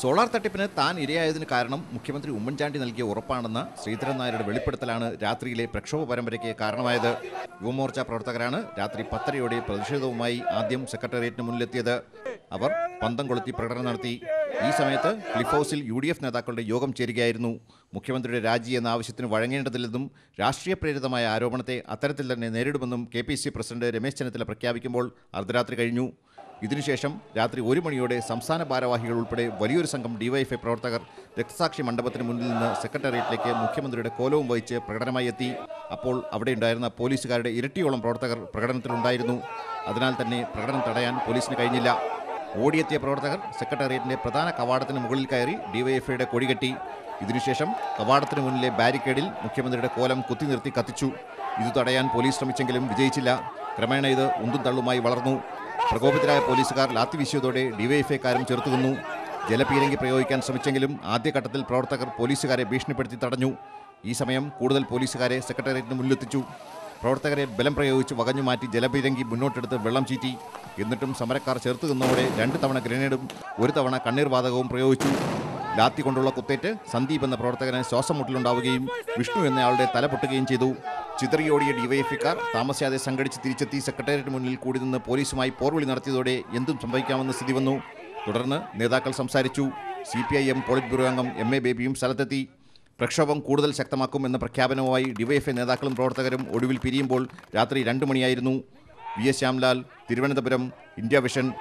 Solar തട്ടിപ്പിന് താൻ ഇരയായതിന് കാരണം മുഖ്യമന്ത്രി ഉമ്മൻചാണ്ടി നൽകിയ ഉറപ്പാണെന്ന ശ്രീധരൻ നായരുടെ വെളിപ്പെടുത്തലാണ് രാത്രിയിലെ പ്രക്ഷോഭ പരമ്പരയ്ക്ക് കാരണമായത്. യുവമോർച്ച പ്രവർത്തകരാണ് രാത്രി പത്തരയോടെ പ്രതിഷേധവുമായി ആദ്യം സെക്രട്ടേറിയറ്റിന് മുന്നിലെത്തിയത്. അവർ പന്തം കൊളുത്തി പ്രകടനം നടത്തി. ഈ സമയത്ത് ക്ലിഫ് ഹൗസിൽ യു ഡി എഫ് നേതാക്കളുടെ യോഗം ചേരുകയായിരുന്നു. മുഖ്യമന്ത്രിയുടെ രാജി എന്ന ആവശ്യത്തിന് വഴങ്ങേണ്ടതില്ലെന്നും രാഷ്ട്രീയ പ്രേരിതമായ ആരോപണത്തെ അത്തരത്തിൽ തന്നെ നേരിടുമെന്നും കെ പ്രസിഡന്റ് രമേശ് ചെന്നിത്തല പ്രഖ്യാപിക്കുമ്പോൾ അർദ്ധരാത്രി കഴിഞ്ഞു. ഇതിനുശേഷം രാത്രി ഒരു മണിയോടെ സംസ്ഥാന ഭാരവാഹികൾ ഉൾപ്പെടെ വലിയൊരു സംഘം ഡിവൈഎഫ്ഐ പ്രവർത്തകർ രക്തസാക്ഷി മണ്ഡപത്തിന് മുന്നിൽ നിന്ന് സെക്രട്ടേറിയറ്റിലേക്ക് മുഖ്യമന്ത്രിയുടെ കോലവും വഹിച്ച് പ്രകടനമായി എത്തി. അപ്പോൾ അവിടെ ഉണ്ടായിരുന്ന പോലീസുകാരുടെ ഇരട്ടിയോളം പ്രവർത്തകർ പ്രകടനത്തിലുണ്ടായിരുന്നു. അതിനാൽ തന്നെ പ്രകടനം തടയാൻ പോലീസിന് കഴിഞ്ഞില്ല. ഓടിയെത്തിയ പ്രവർത്തകർ സെക്രട്ടേറിയറ്റിന്റെ പ്രധാന കവാടത്തിന് മുകളിൽ കയറി ഡിവൈഎഫ്ഐയുടെ കൊടികെട്ടി ഇതിനുശേഷം കവാടത്തിന് മുന്നിലെ ബാരിക്കേഡിൽ മുഖ്യമന്ത്രിയുടെ കോലം കുത്തി നിർത്തി കത്തിച്ചു. ഇത് തടയാൻ പോലീസ് ശ്രമിച്ചെങ്കിലും വിജയിച്ചില്ല. ക്രമേണ ഇത് ഉന്തും തള്ളുമായി വളർന്നു. പ്രകോപിതരായ പോലീസുകാർ ലാത്തി വീശിയതോടെ ഡിവൈഎഫ്ഐക്കാരും ചെറുത്തുനിന്നു. ജലപീരങ്കി പ്രയോഗിക്കാൻ ശ്രമിച്ചെങ്കിലും ആദ്യഘട്ടത്തിൽ പ്രവർത്തകർ പോലീസുകാരെ ഭീഷണിപ്പെടുത്തി തടഞ്ഞു. ഈ സമയം കൂടുതൽ പോലീസുകാരെ സെക്രട്ടേറിയറ്റിന് മുന്നിലെത്തിച്ചു. പ്രവർത്തകരെ ബലം പ്രയോഗിച്ച് വകഞ്ഞു മാറ്റി ജലപീരങ്കി മുന്നോട്ടെടുത്ത് വെള്ളം ചീറ്റി. എന്നിട്ടും സമരക്കാർ ചെറുത്തു നിന്നതോടെ രണ്ട് തവണ ഗ്രനേഡും ഒരു തവണ കണ്ണീർ വാതകവും പ്രയോഗിച്ചു. ലാത്തി കൊണ്ടുള്ള കുത്തേറ്റ് സന്ദീപ് എന്ന പ്രവർത്തകന് ശ്വാസം മുട്ടിലുണ്ടാവുകയും വിഷ്ണു എന്നയാളുടെ തല പൊട്ടുകയും ചെയ്തു. ചിതറിയോടിയ ഡിവൈഎഫ്ഐക്കാർ താമസിയാതെ സംഘടിച്ച് തിരിച്ചെത്തി സെക്രട്ടേറിയറ്റ് മുന്നിൽ കൂടി നിന്ന് പോലീസുമായി പോർവിളി നടത്തിയതോടെ എന്തും സംഭവിക്കാമെന്ന സ്ഥിതി വന്നു. തുടർന്ന് നേതാക്കൾ സംസാരിച്ചു. C P I M polit bureau അംഗം എം എ ബേബിയും സ്ഥലത്തെത്തി. പ്രക്ഷോഭം കൂടുതൽ ശക്തമാക്കും എന്ന പ്രഖ്യാപനവുമായി ഡിവൈഎഫ്ഐ നേതാക്കളും പ്രവർത്തകരും ഒടുവിൽ പിരിയുമ്പോൾ രാത്രി രണ്ട് മണിയായിരുന്നു. V S Shyamlal Thiruvananthapuram India Vision